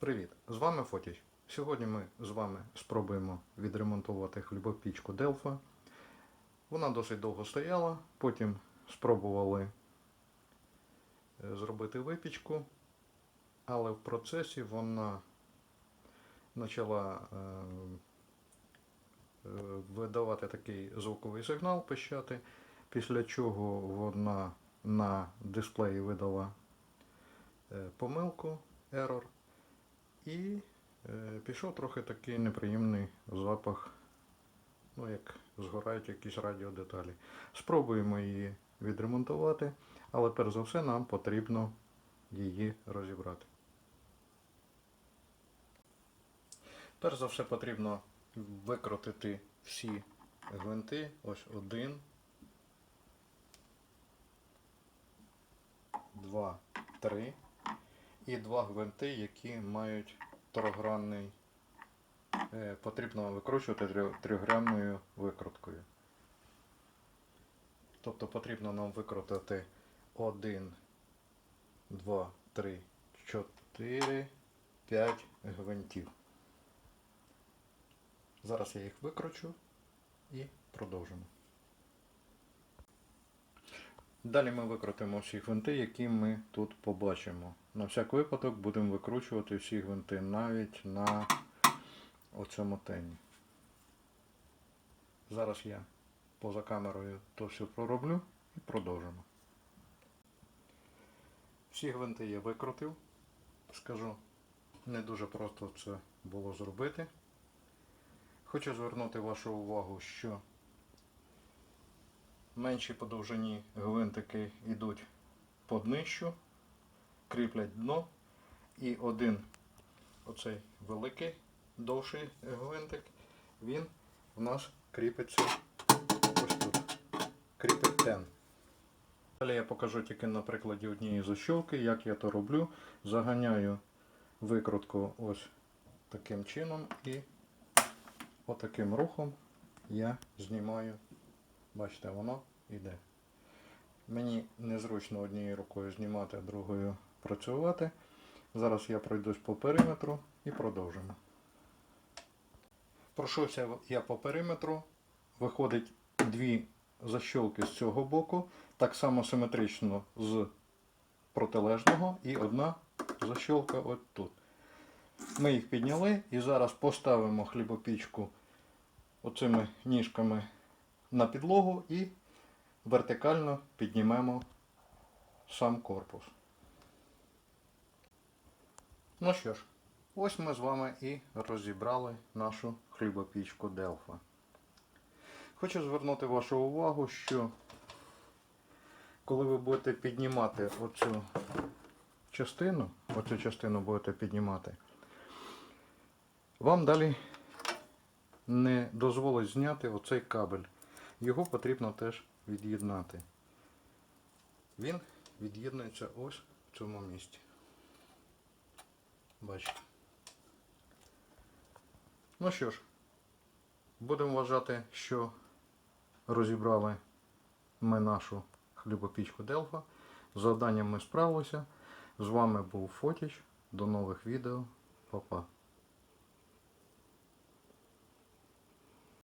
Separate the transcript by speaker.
Speaker 1: Привіт! З вами Фотіч. Сьогодні ми з вами спробуємо відремонтувати хлібопічку Делфа. Вона досить довго стояла, потім спробували е, зробити випічку, але в процесі вона почала е, е, видавати такий звуковий сигнал, пищати, після чого вона на дисплеї видала помилку, error. І е, пішов трохи такий неприємний запах, ну як згорають якісь радіодеталі. Спробуємо її відремонтувати, але перш за все нам потрібно її розібрати. Перш за все потрібно викрутити всі гвинти. Ось один, два, три і два гвинти, які мають трьохгранний. е, Потрібно викручувати трьох- викруткою. Тобто потрібно нам викрутити 1, 2, 3, 4, 5 гвинтів. Зараз я їх викручу і продовжимо. Далі ми викрутимо всі гвинти, які ми тут побачимо. На всяк випадок будемо викручувати всі гвинти навіть на оцьому тені. Зараз я поза камерою то все пророблю і продовжимо. Всі гвинти я викрутив. Скажу, не дуже просто це було зробити. Хочу звернути вашу увагу, що менші по довжині гвинтики йдуть по днищу, кріплять дно. І один оцей великий довший гвинтик, він у нас кріпиться ось тут. Кріпить тен. Далі я покажу тільки на прикладі однієї защолки, як я то роблю. Заганяю викрутку ось таким чином і отаким рухом я знімаю Бачите, воно йде. Мені незручно однією рукою знімати, а другою працювати. Зараз я пройдусь по периметру і продовжимо. Пройшовся я по периметру. Виходить дві защолки з цього боку, так само симетрично з протилежного і одна защолка от тут. Ми їх підняли і зараз поставимо хлібопічку оцими ніжками на підлогу і вертикально піднімемо сам корпус. Ну що ж, ось ми з вами і розібрали нашу хлібопічку Делфа. Хочу звернути вашу увагу, що коли ви будете піднімати оцю частину, оцю частину будете піднімати, вам далі не дозволить зняти оцей кабель. Його потрібно теж від'єднати. Він від'єднується ось в цьому місці. Бачите. Ну що ж, будемо вважати, що розібрали ми нашу хлібопічку Делфа. З завданням ми справилися. З вами був Фотіч. До нових відео. Па-па.